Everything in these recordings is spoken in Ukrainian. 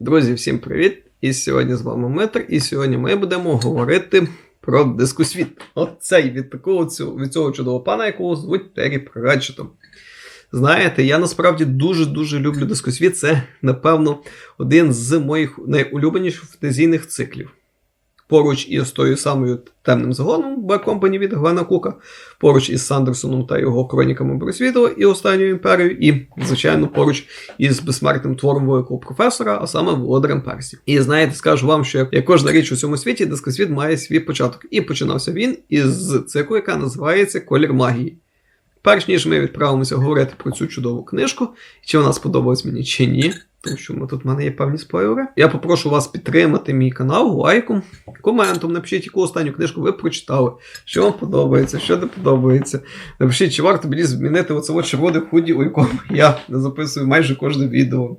Друзі, всім привіт! І сьогодні з вами Митр, і сьогодні ми будемо говорити про дискусвіт. Оцей від такого від цього чудового пана, якого звуть Террі Пратчетом. Знаєте, я насправді дуже-дуже люблю дискусвіт. Це, напевно, один з моїх найулюбленіших фантазійних циклів. Поруч із тою самою темним загоном Black Company від Глена Кука, поруч із Сандерсоном та його хроніками Бросвіту і останньою імперією, і, звичайно, поруч із безсмертним твором великого професора, а саме Володарем Персі. І знаєте, скажу вам, що як кожна річ у цьому світі, дискосвіт має свій початок. І починався він із циклу, яка називається Колір магії. Перш ніж ми відправимося говорити про цю чудову книжку, чи вона сподобалась мені чи ні, що тут в мене є певні спойлери. Я попрошу вас підтримати мій канал лайком, коментом. Напишіть, яку останню книжку ви прочитали, що вам подобається, що не подобається. Напишіть, чи варто мені змінити оце от червоне худі, у якому я записую майже кожне відео.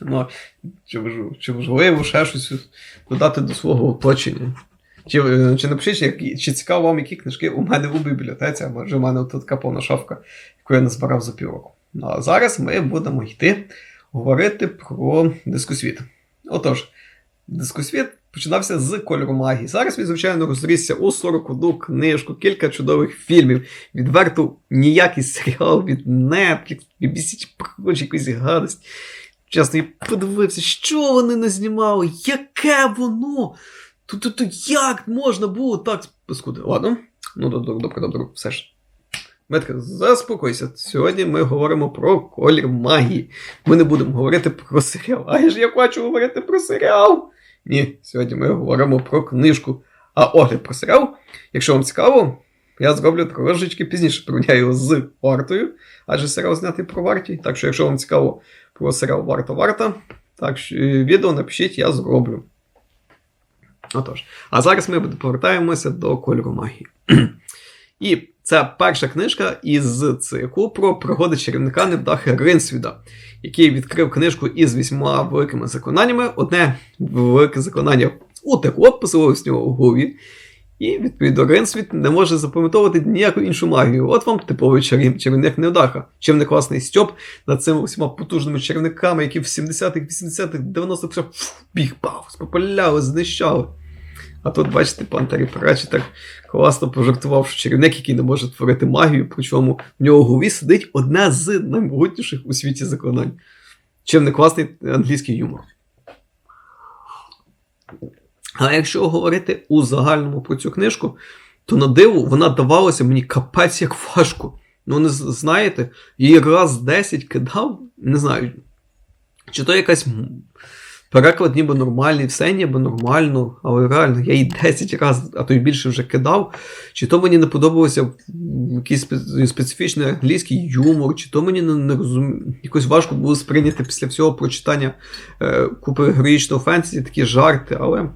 Ну, чи, чи можливо ще щось додати до свого оточення. Чи, е, чи напишіть, які- чи цікаво вам, які книжки у мене у бібліотеці, а може в мене тут така повна шафка, яку я не збирав за півроку. Ну а зараз ми будемо йти говорити про дискусвіт. Отож, дискусвіт починався з кольору магії. Зараз він, звичайно, розрісся у 41 книжку, кілька чудових фільмів, відверто ніякий серіал від Netflix, BBC чи прочі якусь гадость. Чесно, я подивився, що вони не знімали, яке воно. Тут, як можна було так? Ладно, ну добре, добре, все ж. Метка, заспокойся. Сьогодні ми говоримо про колір магії. Ми не будемо говорити про серіал. А я ж я хочу говорити про серіал. Ні, сьогодні ми говоримо про книжку. А огляд про серіал, якщо вам цікаво, я зроблю трошечки пізніше порівняю з вартою, адже серіал знятий про варті. Так що, якщо вам цікаво про серіал Варта Варта, так що е, відео напишіть, я зроблю. Отож, а зараз ми повертаємося до кольору магії. І це перша книжка із циклу про пригоди чарівника Невдахи Ринсвіда, який відкрив книжку із вісьма великими заклинаннями. Одне велике заклинання утекло, поселилось в нього в голові. І, відповідно, Ринсвіт не може запам'ятовувати ніяку іншу магію. От вам типовий чарів, чарівник Невдаха. Чим не класний стьоп над цими всіма потужними чарівниками, які в 70-х, 80-х, 90-х все біг бав, спопаляли, знищали. А тут, бачите, пан Пратчет так класно пожартував, що чарівник, який не може творити магію, причому в нього в голові сидить одне з наймогутніших у світі заклинань. Чим не класний англійський юмор. А якщо говорити у загальному про цю книжку, то на диву вона давалася мені капець як важко. Ну, не знаєте, її раз 10 кидав, не знаю, чи то якась переклад ніби нормальний, все ніби нормально, але реально я її 10 разів, а то й більше вже кидав. Чи то мені не подобався якийсь специфічний англійський юмор, чи то мені не, не розум... якось важко було сприйняти після всього прочитання е, купи героїчного фентезі такі жарти, але.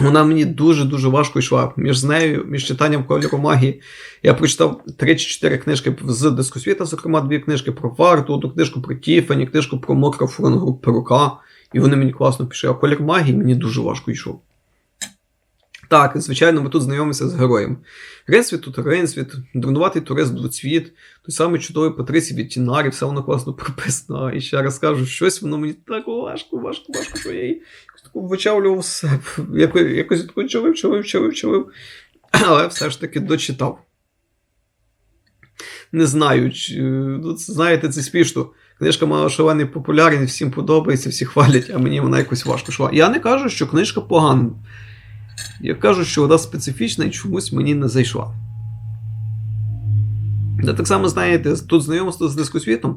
Вона мені дуже-дуже важко йшла. Між нею, між читанням кольору магії. Я прочитав 3 чи 4 книжки з дискосвіта, зокрема, дві книжки про Варту, одну книжку про Тіфані, книжку про Мокра Фронгру Перука. І вони мені класно пішли. А колір магії мені дуже важко йшов. Так, звичайно, ми тут знайомимося з героєм. Рейнсвіт тут Рейнсвіт, дурнуватий турист Блуцвіт, той самий чудовий Патрисій від Тінарі, все воно класно прописано. І ще раз кажу, щось воно мені так важко, важко, важко, що я її вичавлював себе. Якось таку чавив, чавив, чавив, чавив. Але все ж таки дочитав. Не знаю, чи, ну, знаєте, це смішно. Книжка мала шалений популярність, всім подобається, всі хвалять, а мені вона якось важко йшла. Я не кажу, що книжка погана. Я кажу, що вона специфічна і чомусь мені не зайшла. Та так само, знаєте, тут знайомство з дискосвітом,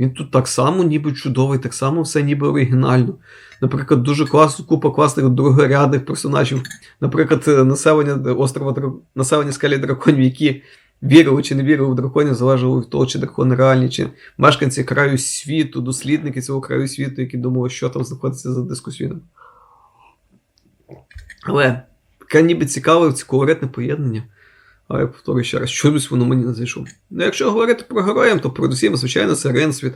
він тут так само ніби чудовий, так само все ніби оригінально. Наприклад, дуже клас, купа класних другорядних персонажів. Наприклад, е, населення острова Дра- населення скелі драконів, які вірили чи не вірили в драконів, залежало від того, чи дракони реальні, чи мешканці краю світу, дослідники цього краю світу, які думали, що там знаходиться за дискосвітом. Але таке ніби цікаве, це колоритне поєднання. Але я повторюю ще раз, чомусь воно мені не зайшло. Ну, якщо говорити про героїв, то передусім, звичайно, це Ренсвіт.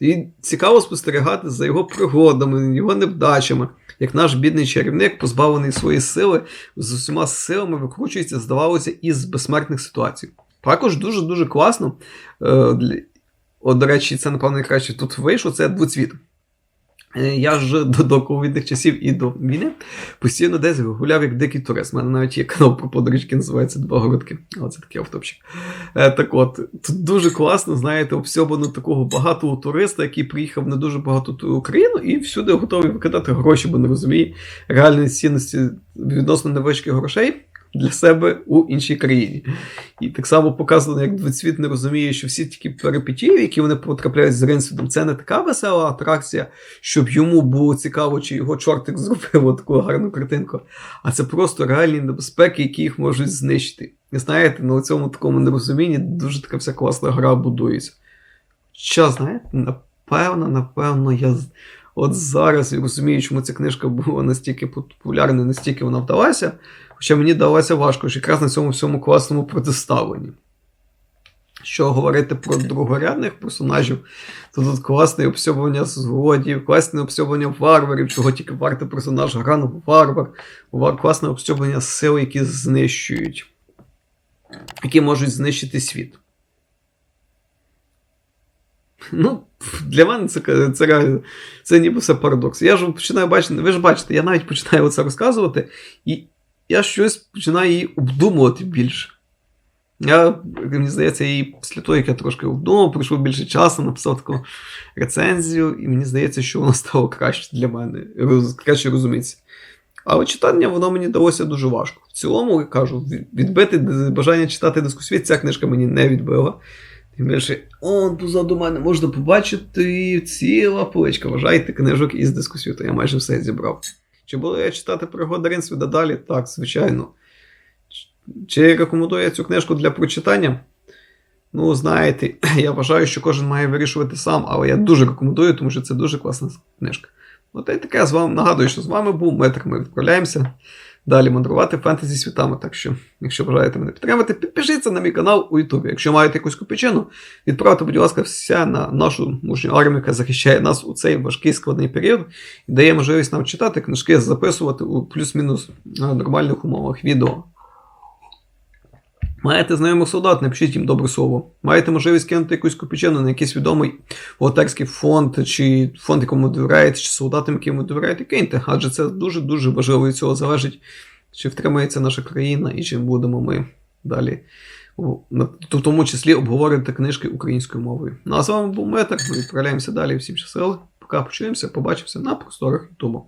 І цікаво спостерігати за його пригодами, його невдачами, як наш бідний чарівник, позбавлений своєї сили, з усіма силами викручується, здавалося, із безсмертних ситуацій. Також дуже-дуже класно. Е, для... От, до речі, це, напевно, найкраще тут вийшло, це двоцвіт. Е, Я ж до, до ковідних часів і до війни постійно десь гуляв як дикий турист. У мене навіть є канал про подорожки, називається Два городки. Але це такий автопчик. Е, так от, тут дуже класно, знаєте, обсьобано такого багатого туриста, який приїхав на дуже багато ту Україну і всюди готовий викидати гроші, бо не розуміє реальної цінності відносно невеличких грошей для себе у іншій країні. І так само показано, як Двоцвіт не розуміє, що всі такі перипетії, які вони потрапляють з Ринсвідом, це не така весела атракція, щоб йому було цікаво, чи його чортик зробив таку гарну картинку. А це просто реальні небезпеки, які їх можуть знищити. І знаєте, на цьому такому нерозумінні дуже така вся класна гра будується. Що, знаєте, напевно, напевно, я от зараз і розумію, чому ця книжка була настільки популярна, настільки вона вдалася. Хоча мені далося важко, що якраз на цьому всьому класному протиставленні. Що говорити про другорядних персонажів, то тут класне обсьобування злодіїв, класне обсьобування варварів, чого тільки варто персонаж Гран Варвар, Вар- класне обсьобування сил, які знищують, які можуть знищити світ. Ну, для мене це, це реально, це ніби все парадокс. Я ж починаю бачити, ви ж бачите, я навіть починаю це розказувати, і я щось починаю її обдумувати більше. Я, мені здається, і після того, як я трошки обдумав, пройшло більше часу, написав таку рецензію, і мені здається, що воно стало краще для мене, роз- краще розуміється. Але читання воно мені далося дуже важко. В цілому, я кажу, відбити бажання читати дискусвіт, ця книжка мені не відбила. Тим більше, он позаду мене можна побачити ціла поличка. Вважайте книжок із дискусвіту. Я майже все зібрав. Чи буду я читати пригоди Ринсвіда далі? Так, звичайно. Чи рекомендую я цю книжку для прочитання? Ну, знаєте, я вважаю, що кожен має вирішувати сам, але я дуже рекомендую, тому що це дуже класна книжка. Ну, та й таке, я з вами нагадую, що з вами був Метр. Ми відправляємося далі мандрувати фентезі світами. Так що, якщо бажаєте мене підтримати, підпишіться на мій канал у Ютубі. Якщо маєте якусь копійчину, відправте, будь ласка, все на нашу мужню армію, яка захищає нас у цей важкий складний період і дає можливість нам читати книжки, записувати у плюс-мінус е, нормальних умовах відео. Маєте знайомих солдат, напишіть їм добре слово. Маєте можливість кинути якусь копійчину на якийсь відомий волонтерський фонд, чи фонд, якому довіряєте, чи солдатам, яким ви довіряєте, киньте. Адже це дуже-дуже важливо від цього залежить, чи втримається наша країна і чи будемо ми далі, в тому числі обговорювати книжки українською мовою. Ну а з вами був Метр. Ми відправляємося далі. Всім щасливо. Пока почуємося, побачимося на просторах Ютубу.